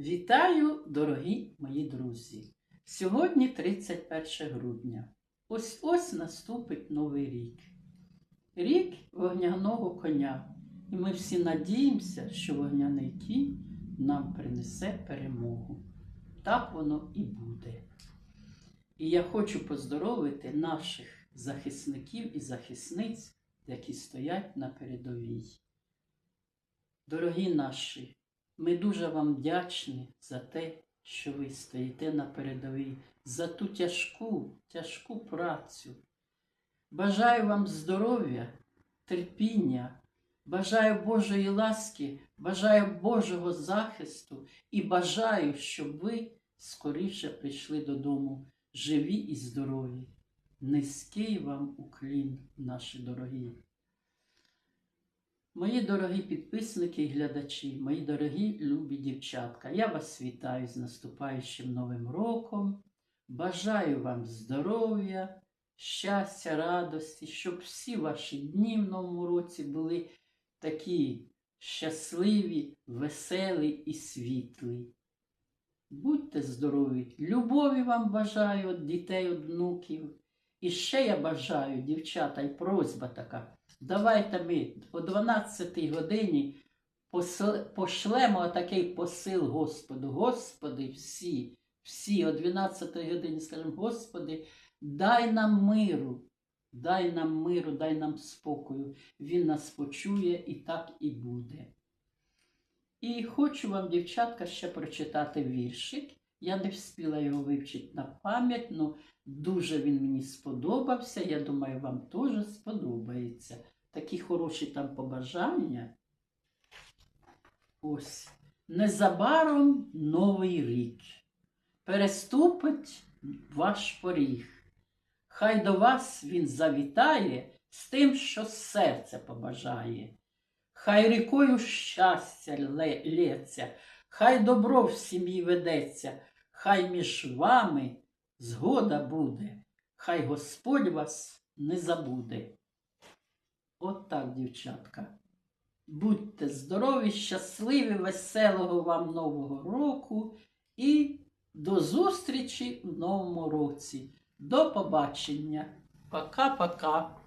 Вітаю, дорогі мої друзі! Сьогодні 31 грудня. Ось ось наступить новий рік. Рік вогняного коня. І ми всі надіємося, що вогняний кінь нам принесе перемогу. Так воно і буде. І я хочу поздоровити наших захисників і захисниць, які стоять на передовій. Дорогі наші, ми дуже вам вдячні за те, що ви стоїте на передовій, за ту тяжку, тяжку працю. Бажаю вам здоров'я, терпіння, бажаю Божої ласки, бажаю Божого захисту і бажаю, щоб ви скоріше прийшли додому, живі і здорові. Низький вам уклін, наші дорогі. Мої дорогі підписники і глядачі, мої дорогі любі дівчатка, я вас вітаю з наступаючим Новим роком. Бажаю вам здоров'я, щастя, радості, щоб всі ваші дні в новому році були такі щасливі, веселі і світлі. Будьте здорові, любові вам бажаю від дітей, від внуків. І ще я бажаю, дівчата, і просьба така. Давайте ми о 12 годині пошлемо такий посил Господу. Господи, всі, всі о 12 годині скажемо, Господи, дай нам миру, дай нам миру, дай нам спокою. Він нас почує і так і буде. І хочу вам, дівчатка, ще прочитати віршик. Я не встигла його вивчити на пам'ять, але дуже він мені сподобався. Я думаю, вам теж сподобається. Такі хороші там побажання. Ось. Незабаром новий рік. Переступить ваш поріг. Хай до вас він завітає з тим, що серце побажає. Хай рікою щастя лється, хай добро в сім'ї ведеться, хай між вами згода буде, хай Господь вас не забуде. От так, дівчатка. Будьте здорові, щасливі, веселого вам Нового року і до зустрічі в новому році. До побачення. Пока-пока.